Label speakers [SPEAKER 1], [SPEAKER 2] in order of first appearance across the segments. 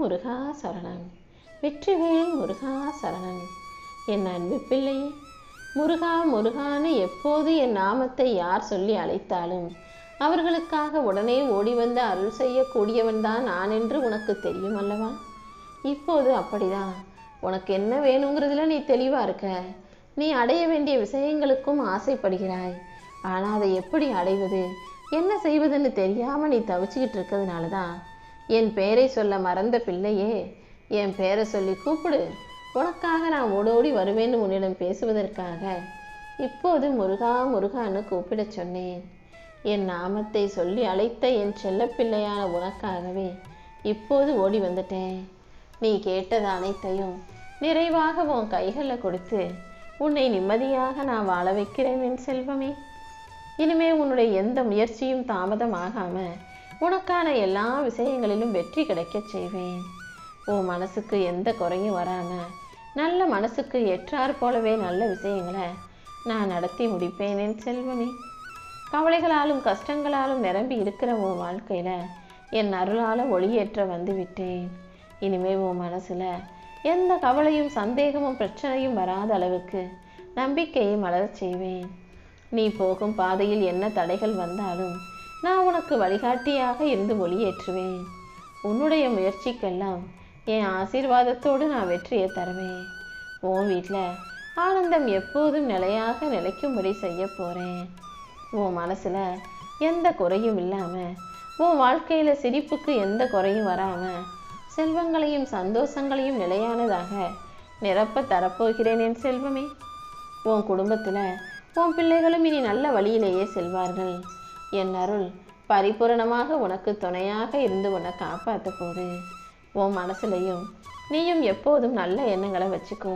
[SPEAKER 1] முருகா சரணன் வெற்றிவேல் முருகா சரணன் என் அன்பு பிள்ளையே முருகா முருகான்னு எப்போது என் நாமத்தை யார் சொல்லி அழைத்தாலும் அவர்களுக்காக உடனே ஓடி வந்து அருள் செய்யக்கூடியவன் தான் நான் என்று உனக்கு தெரியும் அல்லவா? இப்போது அப்படிதான் உனக்கு என்ன வேணுங்கிறதுல நீ தெளிவாக இருக்க. நீ அடைய வேண்டிய விஷயங்களுக்கும் ஆசைப்படுகிறாய். ஆனால் அதை எப்படி அடைவது? என்ன செய்வதுன்னு தெரியாமல் நீ தவிச்சுக்கிட்டு இருக்கிறதுனால தான் என் பெயரை சொல்ல மறந்த பிள்ளையே என் பெயரை சொல்லி கூப்பிடு. உனக்காக நான் ஓடோடி வருவேன்னு உன்னிடம் பேசுவதற்காக இப்போது முருகா முருகான்னு கூப்பிடச் சொன்னேன். என் நாமத்தை சொல்லி அழைத்த என் செல்லப்பிள்ளையான உனக்காகவே இப்போது ஓடி வந்துட்டேன். நீ கேட்டது அனைத்தையும் நிறைவாக உன் கைகளில் கொடுத்து உன்னை நிம்மதியாக நான் வாழ வைக்கிறேன் என் செல்வமே. இனிமே உன்னுடைய எந்த முயற்சியும் தாமதமாகாமல் உனக்கான எல்லா விஷயங்களிலும் வெற்றி கிடைக்க செய்வேன். உன் மனசுக்கு எந்த குறையும் வராம நல்ல மனசுக்கு ஏற்றாற் போலவே நல்ல விஷயங்களை நான் நடத்தி முடிப்பேன் என் கவலைகளாலும் கஷ்டங்களாலும் நிரம்பி இருக்கிற உன் வாழ்க்கையில் என் அருளால் ஒளியேற்ற வந்து விட்டேன். இனிமே உன் மனசில் எந்த கவலையும் சந்தேகமும் பிரச்சனையும் வராத அளவுக்கு நம்பிக்கையை மலரச் செய்வேன். நீ போகும் பாதையில் என்ன தடைகள் வந்தாலும் நான் உனக்கு வழிகாட்டியாக இருந்து ஒளியேற்றுவேன். உன்னுடைய முயற்சிக்கெல்லாம் என் ஆசீர்வாதத்தோடு நான் வெற்றியை தருவேன். உன் வீட்டில் ஆனந்தம் எப்போதும் நிலையாக நிலைக்கும்படி செய்ய போகிறேன் உன் மனசில் எந்த குறையும் இல்லாமல் உன் வாழ்க்கையில் சிரிப்புக்கு எந்த குறையும் வராமல் செல்வங்களையும் சந்தோஷங்களையும் நிலையானதாக நிரப்ப தரப்போகிறேன் என் செல்வமே. உன் குடும்பத்தில் உன் பிள்ளைகளும் இனி நல்ல வழியிலேயே செல்வார்கள். என் அருள் பரிபூரணமாக உனக்கு துணையாக இருந்து உன்னை காப்பாற்ற போது உன் மனசுலையும் நீயும் எப்போதும் நல்ல எண்ணங்களை வச்சுக்கோ.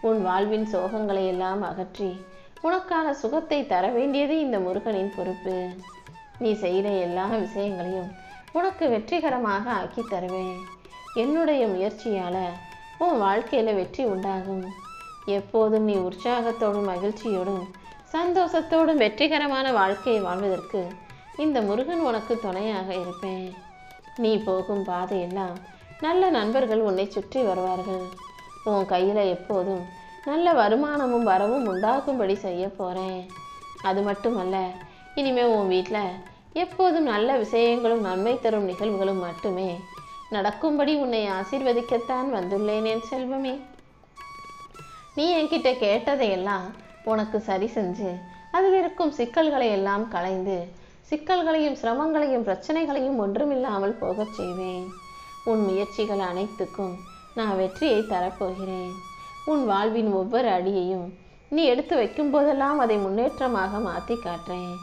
[SPEAKER 1] உன் வாழ்வின் சோகங்களை எல்லாம் அகற்றி உனக்கான சுகத்தை தர வேண்டியது இந்த முருகனின் பொறுப்பு. நீ செய்கிற எல்லா விஷயங்களையும் உனக்கு வெற்றிகரமாக ஆக்கி தருவேன். என்னுடைய முயற்சியால உன் வாழ்க்கையில வெற்றி உண்டாகும். எப்போதும் நீ உற்சாகத்தோடும் மகிழ்ச்சியோடும் சந்தோஷத்தோடும் வெற்றிகரமான வாழ்க்கையை வாழ்வதற்கு இந்த முருகன் உனக்கு துணையாக இருப்பேன். நீ போகும் பாதையெல்லாம் நல்ல நண்பர்கள் உன்னை சுற்றி வருவார்கள். உன் கையில் எப்போதும் நல்ல வருமானமும் வரவும் உண்டாகும்படி செய்ய போகிறேன் அது மட்டுமல்ல இனிமே உன் வீட்டில் எப்போதும் நல்ல விஷயங்களும் நன்மை தரும் நிகழ்வுகளும் மட்டுமே நடக்கும்படி உன்னை ஆசீர்வதிக்கத்தான் வந்துள்ளேன் என் செல்வமே. நீ என்கிட்ட கேட்டதையெல்லாம் உனக்கு சரி செஞ்சு. அதில் இருக்கும் சிக்கல்களை எல்லாம் களைந்து சிக்கல்களையும் சிரமங்களையும் பிரச்சனைகளையும் ஒன்றுமில்லாமல் போகச் செய்வேன். உன் முயற்சிகள் அனைத்துக்கும் நான் வெற்றியை தரப்போகிறேன். உன் வாழ்வின் ஒவ்வொரு அடியையும் நீ எடுத்து வைக்கும் போதெல்லாம் அதை முன்னேற்றமாக மாற்றி காட்டுறேன்.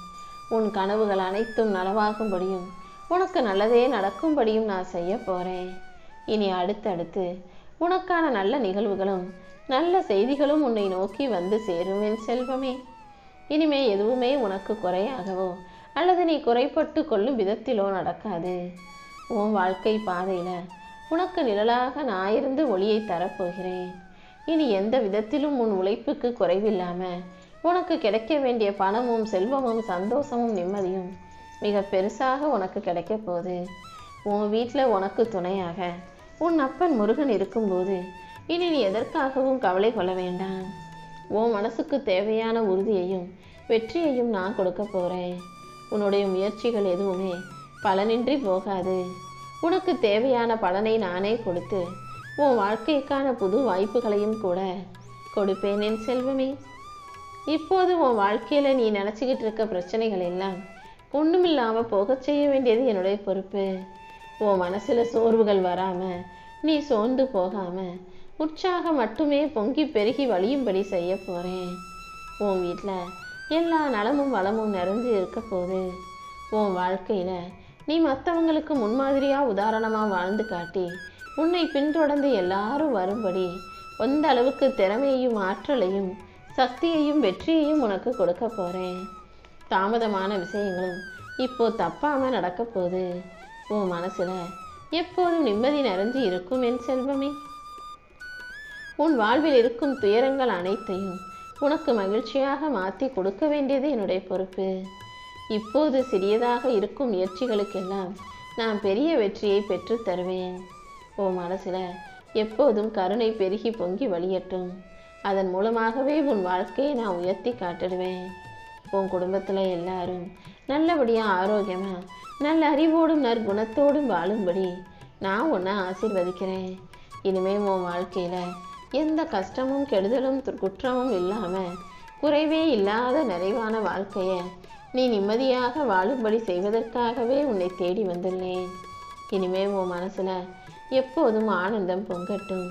[SPEAKER 1] உன் கனவுகள் அனைத்தும் நனவாகும்படியும் உனக்கு நல்லதே நடக்கும்படியும் நான் செய்ய போகிறேன் இனி அடுத்தடுத்து உனக்கான நல்ல நிகழ்வுகளும் நல்ல செய்திகளும் உன்னை நோக்கி வந்து சேரும் என் செல்வமே. இனிமே எதுவுமே உனக்கு குறையாகவோ அல்லது நீ குறைப்பட்டு கொள்ளும் விதத்திலோ நடக்காது. உன் வாழ்க்கை பாதையில் உனக்கு நிழலாக நான் இருந்து ஒளியை தரப்போகிறேன். இனி எந்த விதத்திலும் உன் உழைப்புக்கு குறைவில்லாம உனக்கு கிடைக்க வேண்டிய பணமும் செல்வமும் சந்தோஷமும் நிம்மதியும் மிக பெருசாக உனக்கு கிடைக்க போகுது. உன் வீட்டில் உனக்கு துணையாக உன் அப்பன் முருகன் இருக்கும்போது இனி நீ எதற்காகவும் கவலை கொள்ள வேண்டாம். உன் மனசுக்கு தேவையான உறுதியையும் வெற்றியையும் நான் கொடுக்க போகிறேன் உன்னுடைய முயற்சிகள் எதுவுமே பலனின்றி போகாது. உனக்கு தேவையான பலனை நானே கொடுத்து உன் வாழ்க்கைக்கான புது வாய்ப்புகளையும் கூட கொடுப்பேன் என் செல்வமே. இப்போது உன் வாழ்க்கையில் நீ நினச்சிக்கிட்டு இருக்க பிரச்சனைகள் எல்லாம் ஒன்றுமில்லாமல் போகச் செய்ய வேண்டியது என்னுடைய பொறுப்பு. உன் மனசில் சோர்வுகள் வராமல் நீ சோர்ந்து போகாமல் உற்சாகம் மட்டுமே பொங்கி பெருகி வழியும்படி செய்ய போகிறேன் உன் வீட்டில் எல்லா நலமும் வளமும் நிறைஞ்சு இருக்க போது உன் வாழ்க்கையில் நீ மற்றவங்களுக்கு முன்மாதிரியாக உதாரணமாக வாழ்ந்து காட்டி உன்னை பின்தொடர்ந்து எல்லாரும் வரும்படி எந்த அளவுக்கு திறமையையும் ஆற்றலையும் சக்தியையும் வெற்றியையும் உனக்கு கொடுக்க போகிறேன் தாமதமான விஷயங்களும் இப்போ தப்பாமல் நடக்க போகுது. உன் மனசில் எப்போதும் நிம்மதி நிறைஞ்சு இருக்கும் என் செல்வமே. உன் வாழ்வில் இருக்கும் துயரங்கள் அனைத்தையும் உனக்கு மகிழ்ச்சியாக மாற்றி கொடுக்க வேண்டியது என்னுடைய பொறுப்பு. இப்போது சிறியதாக இருக்கும் முயற்சிகளுக்கெல்லாம் நான் பெரிய வெற்றியை பெற்று தருவேன். உன் மனசில் எப்போதும் கருணை பெருகி பொங்கி வழியட்டும். அதன் மூலமாகவே உன் வாழ்க்கையை நான் உயர்த்தி காட்டிடுவேன். உன் குடும்பத்தில் எல்லாரும் நல்லபடியாக ஆரோக்கியமாக நல்ல அறிவோடும் நற்குணத்தோடும் வாழும்படி நான் உன்னை ஆசீர்வதிக்கிறேன். இனிமேல் உன் வாழ்க்கையில் எந்த கஷ்டமும் கெடுதலும் குற்றமும் இல்லாமல் குறைவே இல்லாத நிறைவான வாழ்க்கையை நீ நிம்மதியாக வாழும்படி செய்வதற்காகவே உன்னை தேடி வந்துள்ளேன். இனிமே உன் மனசில் எப்போதும் ஆனந்தம் பொங்கட்டும்.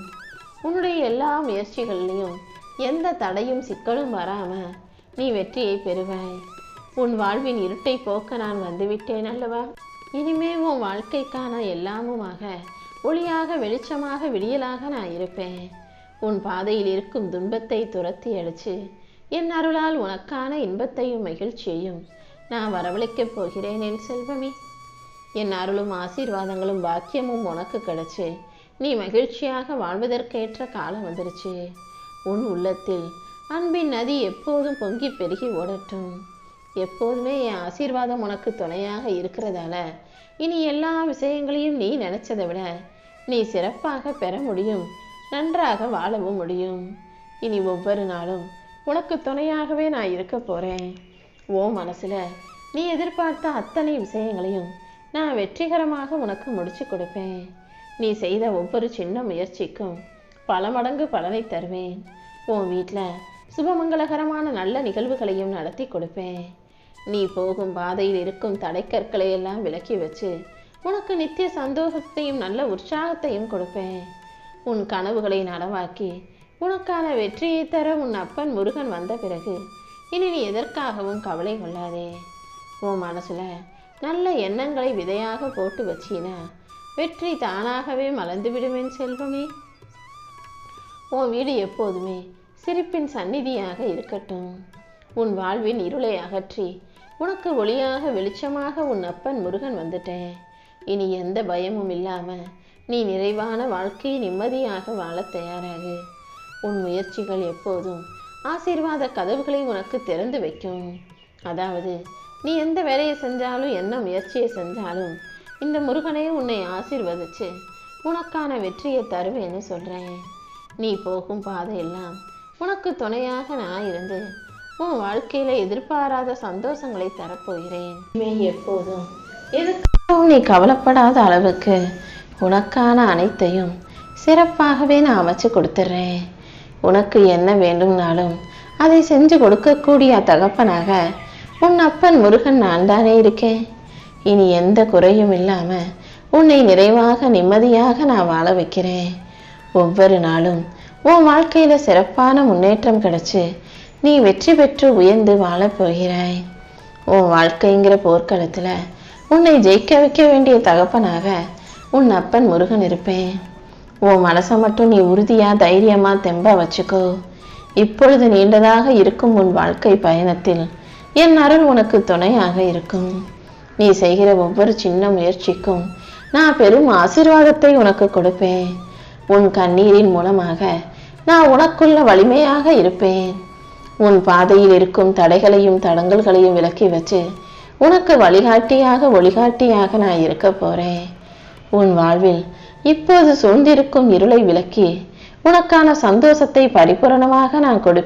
[SPEAKER 1] உன்னுடைய எல்லா முயற்சிகள்லையும் எந்த தடையும் சிக்கலும் வராமல் நீ வெற்றியை பெறுவாய். உன் வாழ்வின் இருட்டை போக்க நான் வந்துவிட்டேன் அல்லவா? இனிமே உன் வாழ்க்கைக்கான எல்லாமுமாக ஒளியாக வெளிச்சமாக விடியலாக நான் இருப்பேன். உன் பாதையில் இருக்கும் துன்பத்தை துரத்தி அடிச்சு என் அருளால் உனக்கான இன்பத்தையும் மகிழ்ச்சியையும் நான் வரவழைக்கப் போகிறேன் என் செல்வமே. என் அருளும் ஆசீர்வாதங்களும் பாக்கியமும் உனக்கு கிடைச்சு நீ மகிழ்ச்சியாக வாழ்வதற்கேற்ற காலம் வந்துருச்சு. உன் உள்ளத்தில் அன்பின் நதி எப்போதும் பொங்கி பெருகி ஓடட்டும். எப்போதுமே என் ஆசீர்வாதம் உனக்கு துணையாக இருக்கிறதால இனி எல்லா விஷயங்களையும் நீ நினைச்சதை விட நீ சிறப்பாக பெற முடியும் நன்றாக வாழவும் முடியும். இனி ஒவ்வொரு நாளும் உனக்கு துணையாகவே நான் இருக்க போகிறேன் ஓ மனசில் நீ எதிர்பார்த்த அத்தனை விஷயங்களையும் நான் வெற்றிகரமாக உனக்கு முடிச்சு கொடுப்பேன். நீ செய்த ஒவ்வொரு சின்ன முயற்சிக்கும் பல மடங்கு பலனை தருவேன். உன் வீட்டில் சுபமங்களகரமான நல்ல நிகழ்வுகளையும் நடத்தி கொடுப்பேன். நீ போகும் பாதையில் இருக்கும் தடைக்கற்களை எல்லாம் விலக்கி வச்சு உனக்கு நித்திய சந்தோஷத்தையும் நல்ல உற்சாகத்தையும் கொடுப்பேன். உன் கனவுகளை நனவாக்கி உனக்கான வெற்றியை தர உன் அப்பன் முருகன் வந்த பிறகு இனி நீ எதற்காகவும் கவலை கொள்ளாதே. உன் மனசுல நல்ல எண்ணங்களை விதையாக போட்டு வச்சினா வெற்றி தானாகவே மலர்ந்து விடுவேன் செல்வமே. உன் வீடு எப்போதுமே சிரிப்பின் சந்நிதியாக இருக்கட்டும். உன் வாழ்வின் இருளை அகற்றி உனக்கு ஒளியாக வெளிச்சமாக உன் அப்பன் முருகன் வந்துட்டேன் இனி எந்த பயமும் இல்லாமல் நீ நிறைவான வாழ்க்கையை நிம்மதியாக வாழ தயாராகு. உன் முயற்சிகள் எப்போதும் ஆசீர்வாத கதவுகளை உனக்கு திறந்து வைக்கும். அதாவது நீ எந்த வேலையை செஞ்சாலும் என்ன முயற்சியை செஞ்சாலும் இந்த முருகனே உன்னை ஆசீர்வதிச்சு உனக்கான வெற்றியை தருவேன்னு சொல்றேன். நீ போகும் பாதையெல்லாம் உனக்கு துணையாக நான் இருந்து உன் வாழ்க்கையில எதிர்பாராத சந்தோஷங்களை தரப்போகிறேன். எப்போதும் எதுக்காகவும் நீ கவலைப்படாத அளவுக்கு உனக்கான அனைத்தையும் சிறப்பாகவே நான் அமைச்சு கொடுத்துட்றேன். உனக்கு என்ன வேண்டும்னாலும் அதை செஞ்சு கொடுக்கக்கூடிய தகப்பனாக உன் அப்பன் முருகன் நான் தானே இருக்கேன். இனி எந்த குறையும் இல்லாமல் உன்னை நிறைவாக நிம்மதியாக நான் வாழ வைக்கிறேன். ஒவ்வொரு நாளும் உன் வாழ்க்கையில் சிறப்பான முன்னேற்றம் கிடைச்சி நீ வெற்றி பெற்று உயர்ந்து வாழப் போகிறாய். உன் வாழ்க்கைங்கிற போர்க்களத்தில் உன்னை ஜெயிக்க வைக்க வேண்டிய தகப்பனாக உன் அப்பன் முருகன் இருப்பேன். உன் மனசை மட்டும் நீ உறுதியாக தைரியமாக தெம்பா வச்சுக்கோ. இப்பொழுது நீண்டதாக இருக்கும் உன் வாழ்க்கை பயணத்தில் என் அருள் உனக்கு துணையாக இருக்கும். நீ செய்கிற ஒவ்வொரு சின்ன முயற்சிக்கும் நான் பெரும் ஆசீர்வாதத்தை உனக்கு கொடுப்பேன். உன் கண்ணீரின் மூலமாக நான் உனக்குள்ள வலிமையாக இருப்பேன். உன் பாதையில் இருக்கும் தடைகளையும் தடங்கல்களையும் விலக்கி வச்சு உனக்கு வழிகாட்டியாக ஒளிகாட்டியாக நான் இருக்க போகிறேன் உன் வாழ்வில் இப்போது சூழ்ந்திருக்கும் இருளை விலக்கி உனக்கான சந்தோஷத்தை பரிபூரணமாக நான் கொடுப்பேன்.